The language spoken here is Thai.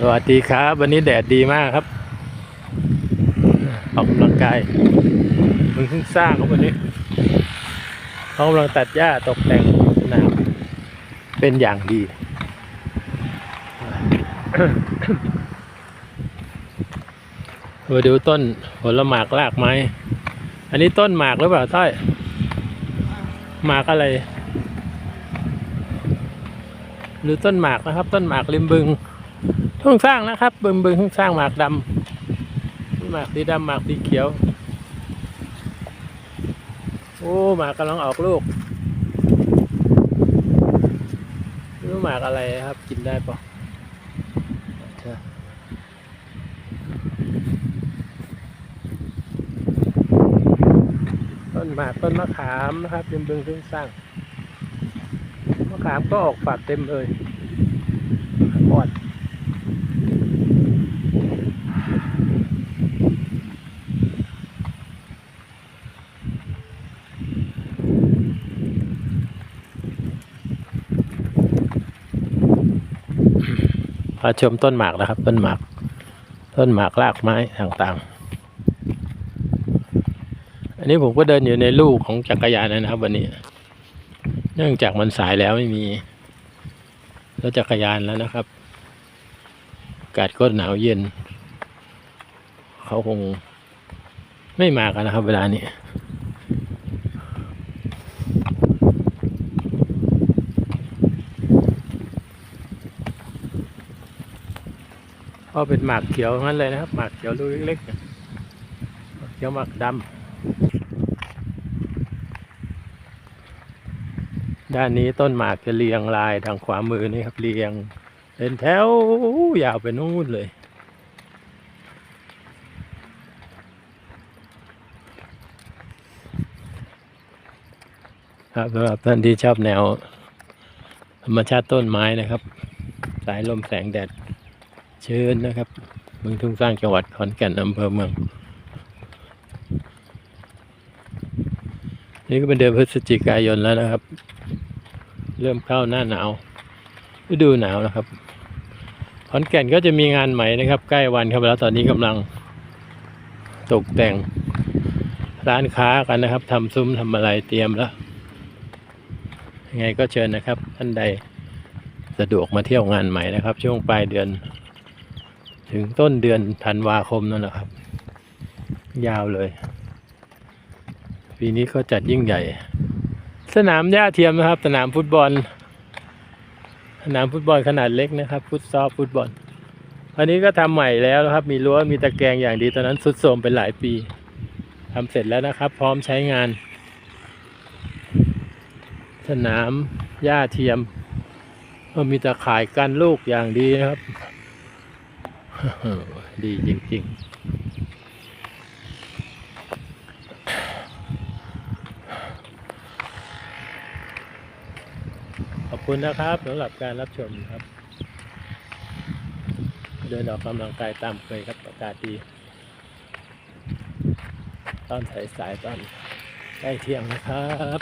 สวัสดีครับ วันนี้แดดดีมากครับออกกำลังกายมึงเพิ่งสร้างครับวันนี้เขากำลังตัดหญ้าตกแต่งสนามเป็นอย่างดี มาดูต้นผลหมากรากไม้ อันนี้ต้นหมากหรือเปล่าต้อยหมากอะไร หรือต้นหมากนะครับ ต้นหมากริมบึง เพิ่งสร้างนะครับบึงบึงเพิ่งสร้างหมากดำหมากสีดำหมากสีเขียว โอ้หมากกำลังออกลูกไม่รู้หมากอะไรครับ กินได้ปะต้นหมากต้นมะขามนะครับริมบึงเพิ่งสร้างมะขามก็ออกฝักเต็มเลยอ่อ นพาชมต้นหมากนะครับ ต้นหมาก ต้นหมากรากไม้ต่างๆ อันนี้ผมก็เดินอยู่ในลูกของจักรยานนะครับ วันนี้ เนื่องจากมันสายแล้วไม่มีรถจักรยานแล้วนะครับอากาศก็หนาวเย็น เขาคงไม่มากันนะครับ เวลานี้ ก็เป็นหมากเขียวงั้นเลยนะครับ หมากเขียวลูกเล็กๆเนี่ยหมากเขียวหมากดำด้านนี้ต้นหมากจะเรียงรายทางขวามือนี่ครับเรียง เป็นแถวยาวไปนู่นเลยครับสำหรับท่านที่ชอบแนวธรรมชาติต้นไม้นะครับ สายลมแสงแดด เชิญนะครับเมืองทุ่งสร้างจังหวัดขอนแก่นอำเภอเมือง นี่ก็เป็นเดือนพฤศจิกายนแล้วนะครับ เริ่มเข้าหน้าหนาวฤดูหนาวนะครับขอนแก่นก็จะมีงานใหม่นะครับ ใกล้วันเข้าไปแล้วตอนนี้กำลังตกแต่งร้านค้ากันนะครับทำซุ้มทำอะไรเตรียมแล้วยังไงก็เชิญนะครับ ท่านใดสะดวกมาเที่ยวงานใหม่นะครับ ช่วงปลายเดือน ถึงต้นเดือนธันวาคมนั่นแหละครับ ยาวเลย ปีนี้ก็จัดยิ่งใหญ่ สนามหญ้าเทียมนะครับ สนามฟุตบอล สนามฟุตบอลขนาดเล็กนะครับ ฟุตซอลฟุตบอลอันนี้ก็ทำใหม่แล้วนะครับ มีรั้วมีตะแกรงอย่างดีตอนนั้นสุดโทรมเป็นหลายปีทำเสร็จแล้วนะครับ พร้อมใช้งาน สนามหญ้าเทียมก็มีตะข่ายกันลูกอย่างดีนะครับ ดีจริงๆ ขอบคุณนะครับสำหรับการรับชมครับ เดินออกกำลังกายตามเคยครับอากาศดี ตอนสายๆตอนใกล้เที่ยงนะครับ